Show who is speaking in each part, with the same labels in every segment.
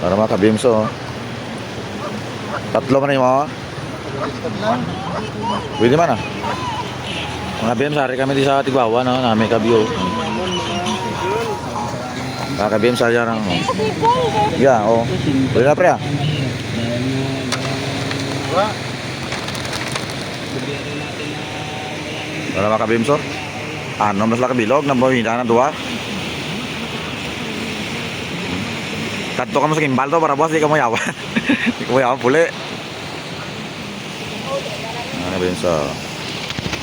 Speaker 1: Para mga kabimso. oh. Tatlo man yung mga. Pwede man ah. Mga BM, sari kami di sa Tigwawa, no? Nami kabyo. Mga BM, sari yan. Oh. Yeah, oh. Pwede na pre ah. Para mga kabimso. Ano mas lang kabilog, nabawin na duwa. Kadto ka mo sa gimbal to para boss, di ka mo yawan. di ka mo yawan puli. Ano ba yun sa...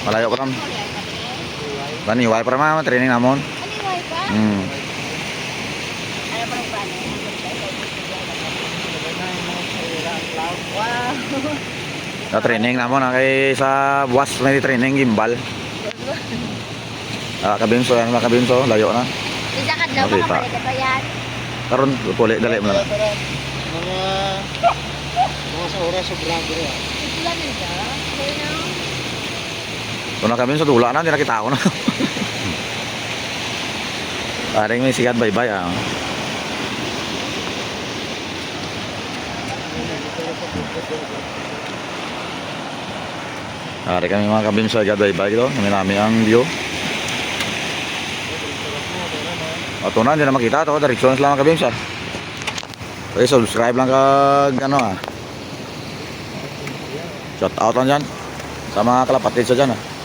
Speaker 1: Malayo pa ram. Paniway para mga training namon. Hmm.
Speaker 2: Wow!
Speaker 1: Training namon na kay sa buwas may training gimbal. Ah, kabimso yan, mga kabimso, layo na.
Speaker 2: Isa ka
Speaker 1: Okay, pa.
Speaker 2: ka pa yan.
Speaker 1: Karon puli dali mo na.
Speaker 3: Mga mga sa oras sobrang dito.
Speaker 2: Ito lang yun ka? Okay na.
Speaker 1: Kung na kabimso dula na, hindi na kita ako na. Paring may sikat bye-bye ah. Ari kami mga kabimso agad bye-bye dito. Kami namin ang view. O ito na, hindi na makita. Ito, direksyon lang mga kabimso. Okay, subscribe lang kag ano ah. Shout out lang dyan. Sa mga kalapatid sa dyan ah.